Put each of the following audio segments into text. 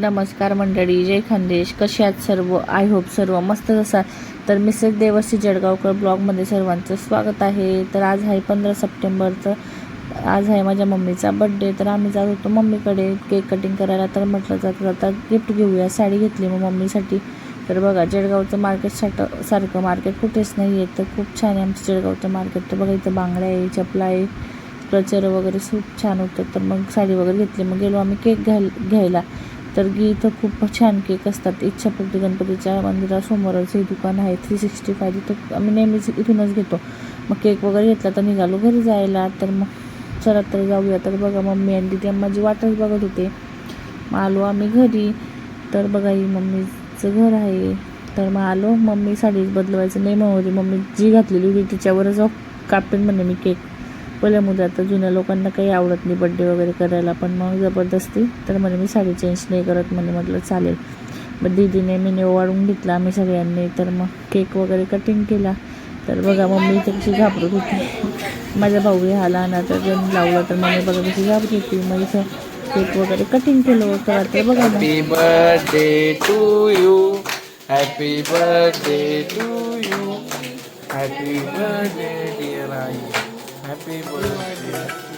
नमस्कार मंडळी जय खानदेश कसे आहात सर्व? आय होप सर्व मस्त असाल. तर मिसेस देवश्री जळगावकर ब्लॉगमध्ये सर्वांचं स्वागत आहे. तर आज आहे पंधरा सप्टेंबरचं. आज आहे माझ्या मम्मीचा बड्डे तर आम्ही जात होतो मम्मीकडे. केक कटिंग करायला तर म्हटलं जाता जाता गिफ्ट घेऊया. साडी घेतली मग मम्मीसाठी. तर बघा जळगावचं मार्केट साठ सारखं मार्केट कुठेच नाही आहे तर खूप छान आहे आमचं जळगावचं मार्केट तर बघा इथं बांगड्या आहे चपला आहे. क्लचर वगैरे खूप छान होतं. तर मग साडी वगैरे घेतली. मग गेलो आम्ही केक घ्याय घ्यायला. तर गी इथं खूप छान केक असतात. इच्छापूर्ती गणपतीच्या मंदिरासमोरच हे दुकान आहे. थ्री सिक्स्टी फाय तिथं आम्ही नेहमीच इथूनच घेतो. मग केक वगैरे घेतला तर निघालो घरी जायला. तर मग चला तर जाऊया. तर बघा मम्मी आणि तिथे माझी वाटच बघत होते. मग आलो आम्ही घरी. तर बघा ही मम्मीचं घर आहे. तर मग आलो. मम्मी साडी बदलवायचं नाही मग होती. मम्मी जी घातलेली होती तिच्यावरच कापेन म्हणे मी केक. पहिल्या मुलं आता जुन्या लोकांना काही आवडत नाही बड्डे वगैरे करायला पण मग जबरदस्ती. तर म्हणे मी साडी चेंज नाही करत म्हणे म्हटलं चालेल. मग दीदीने मी ओवाळून घेतला आम्ही सगळ्यांनी. तर मग केक वगैरे कटिंग केला. तर बघा मम्मी तर कशी घाबरत होती. माझा भाऊ आला लहान आता जण लावला तर मम्मी बघा कशी घाबरत होती. मग इथं केक वगैरे कटिंग केलं होतं. ते बघा happy birthday to you happy birthday to you happy birthday dear I. Happy birthday.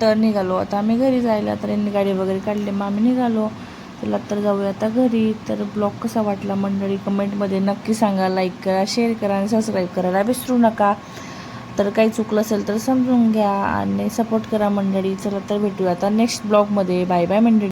तर निघालो. आता आम्ही घरी जायला तर यांनी गाडी वगैरे काढली. मग आम्ही निघालो. चला तर जाऊया आता घरी. तर ब्लॉग कसा वाटला मंडळी? कमेंटमध्ये नक्की सांगा. लाईक करा शेअर करा आणि सबस्क्राईब करायला विसरू नका. तर काही चुकलं असेल तर समजून घ्या आणि सपोर्ट करा मंडळी. चला तर भेटूया आता नेक्स्ट ब्लॉगमध्ये बाय बाय मंडळी.